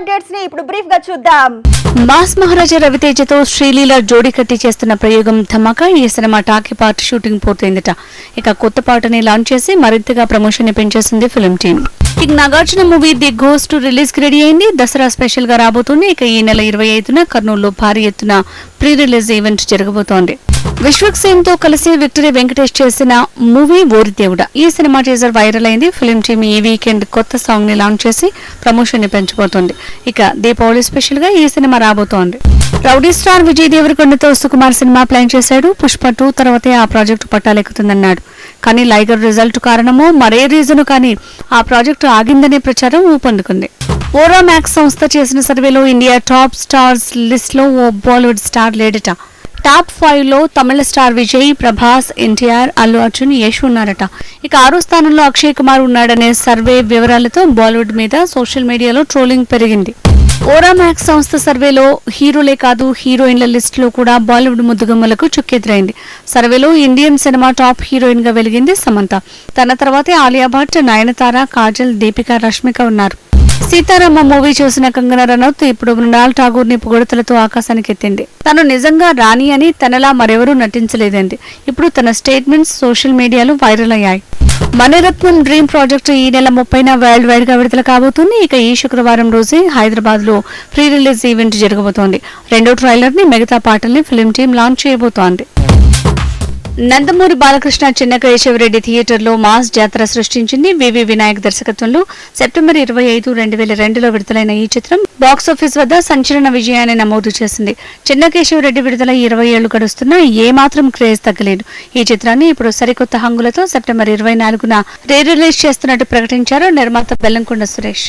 అప్డేట్స్ని ఇప్పుడు బ్రీఫ్గా చూద్దాం. మాస్ మహారాజా రవితేజతో శ్రీలీల జోడీ కట్టి చేస్తున్న ప్రయోగం ధమాకా. ఈ సినిమా టాకీ పార్ట్ షూటింగ్ పూర్తయిందట. ఇక కొత్త పాటని లాంచ్ చేసి మరింతగా ప్రమోషన్ని పెంచేసింది ఫిల్మ్ టీమ్ ఇక నాగార్జున మూవీ ది గోస్ట్ రిలీజ్కి రెడీ అయింది. దసరా స్పెషల్గా రాబోతుంది. ఇక ఈ నెల ఇరవై ఐదున కర్నూలులో భారీ ఎత్తున ప్రీ రిలీజ్ ఈవెంట్ జరగబోతోంది. విశ్వక్ సేన్తో కలిసి విక్టరీ వెంకటేష్ చేసిన మూవీ ఓరి దేవుడ. ఈ సినిమా టీజర్ వైరల్ అయింది. ఫిల్మ్ టీమ్ ఈ వీకెండ్ కొత్త సాంగ్ని లాంచ్ చేసి ప్రమోషన్ని పెంచబోతోంది ఇక దీపావళి స్పెషల్గా ఈ సినిమా రాబోతోంది. రౌడీ స్టార్ విజయ్ దేవరకొండతో సుకుమార్ సినిమా ప్లాన్ చేశాడు. పుష్ప టూ తర్వాతే ఆ ప్రాజెక్టు పట్టాలెక్కుతుందన్నాడు. కానీ లైగర్ రిజల్ట్ కారణమో మరే రీజను కానీ ఆ ప్రాజెక్టు ఆగిందనే ప్రచారం ఊపందుకుంది. ఓరా మ్యాక్స్ సంస్థ చేసిన సర్వేలో ఇండియా టాప్ స్టార్స్ లిస్ట్లో ఓ బాలీవుడ్ స్టార్ లేడట. టాప్ ఫైవ్లో తమిళ స్టార్ విజయ్ ప్రభాస్ ఎన్టీఆర్ అల్లు అర్జున్ యశ్ ఉన్నారట. ఇక ఆరో స్థానంలో అక్షయ్ కుమార్ ఉన్నాడనే సర్వే వివరాలతో బాలీవుడ్ మీద సోషల్ మీడియాలో ట్రోలింగ్ పెరిగింది. ఓరా మ్యాక్స్ సంస్థ సర్వేలో హీరోలే కాదు హీరోయిన్ల లిస్ట్లో కూడా బాలీవుడ్ ముద్దుగుమ్మలకు చుక్కెదురైంది. సర్వేలో ఇండియన్ సినిమా టాప్ హీరోయిన్గా వెలిగింది సమంత. తన తర్వాతే ఆలియా భట్ నయనతార కాజల్ దీపిక రష్మిక ఉన్నారు. సీతారామ మూవీ చూసిన కంగనా రనౌత్ ఇప్పుడు మృణాల్ ఠాగూర్ని పొగడతలతో ఆకాశానికి ఎత్తింది తను నిజంగా రాణి అని తనలా మరెవరూ నటించలేదండి. ఇప్పుడు తన స్టేట్మెంట్స్ సోషల్ మీడియాలో వైరల్ అయ్యాయి. మణిరత్నం డ్రీమ్ ప్రాజెక్ట్ ఈ నెల ముప్పైన వరల్డ్ వైడ్గా విడుదల కాబోతుంది. ఇక ఈ శుక్రవారం రోజే హైదరాబాద్లో ప్రీ రిలీజ్ ఈవెంట్ జరగబోతోంది. రెండో ట్రైలర్ని మిగతా పాటల్ని ఫిల్మ్ టీం లాంచ్ చేయబోతోంది. నందమూరి బాలకృష్ణ చిన్న కేశవరెడ్డి థియేటర్లో మాస్ జాతర సృష్టించింది వివి వినాయక్ దర్శకత్వంలో. సెప్టెంబర్ ఇరవై ఐదు రెండు వేల రెండులో విడుదలైన ఈ చిత్రం బాక్సాఫీస్ వద్ద సంచలన విజయాన్ని నమోదు చేసింది. చిన్న కేశవరెడ్డి విడుదల ఇరవై ఏళ్ళు గడుస్తున్నా ఏమాత్రం క్రేజ్ తగ్గలేదు. ఈ చిత్రాన్ని ఇప్పుడు సరికొత్త హంగులతో సెప్టెంబర్ ఇరవై నాలుగున రీ రిలీజ్ చేస్తున్నట్టు ప్రకటించారు నిర్మాత బెల్లంకొండ సురేష్.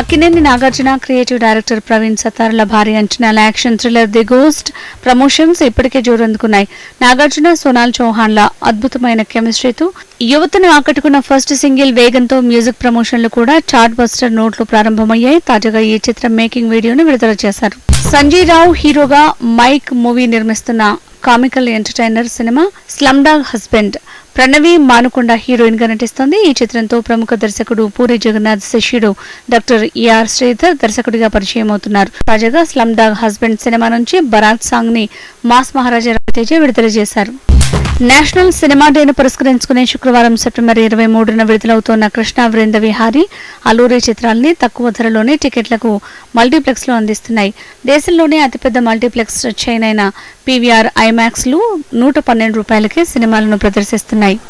అక్కినేని నాగార్జున క్రియేటివ్ డైరెక్టర్ ప్రవీణ్ సతారుల భారీ అంచనాల action thriller the ghost promotions ఇప్పటికే జోరందుకున్నాయి. నాగార్జున సోనాల్ చౌహాన్ల అద్భుతమైన కెమిస్ట్రీతో యువతను ఆకట్టుకున్న ఫస్ట్ సింగిల్ వేగంతో మ్యూజిక్ ప్రమోషన్లు కూడా చార్ట్ బస్టర్ నోట్లు ప్రారంభమయ్యాయి. తాజాగా ఈ చిత్రం మేకింగ్ వీడియోను విడుదల చేశారు. సంజయ్ రావు హీరోగా మైక్ మూవీ నిర్మిస్తున్న comical entertainer cinema slumdog husband Pranavi Manukonda హీరోయిన్గా నటిస్తోంది. ఈ చిత్రంతో ప్రముఖ దర్శకుడు పూరి జగన్నాథ్ శిష్యుడు డాక్టర్ ఏఆర్ శ్రీధర్ దర్శకుడిగా పరిచయం అవుతున్నారు. తాజాగా స్లమ్ డాగ్ హస్బెండ్ సినిమా నుంచి బరాత్ సాంగ్ని మాస్ మహారాజా రవితేజ విడుదల చేశారు. నేషనల్ సినిమా డేను పురస్కరించుకునే శుక్రవారం సెప్టెంబర్ ఇరవై మూడున విడుదలవుతోన్న కృష్ణ వృంద విహారి అల్లూరి చిత్రాల్ని తక్కువ ధరలోనే టికెట్లకు మల్టీప్లెక్స్లో అందిస్తున్నాయి. దేశంలోనే అతిపెద్ద మల్టీప్లెక్స్ చైన్ అయిన పీవీఆర్ ఐమాక్స్లు నూట పన్నెండు రూపాయలకే సినిమాలను ప్రదర్శిస్తున్నాయి.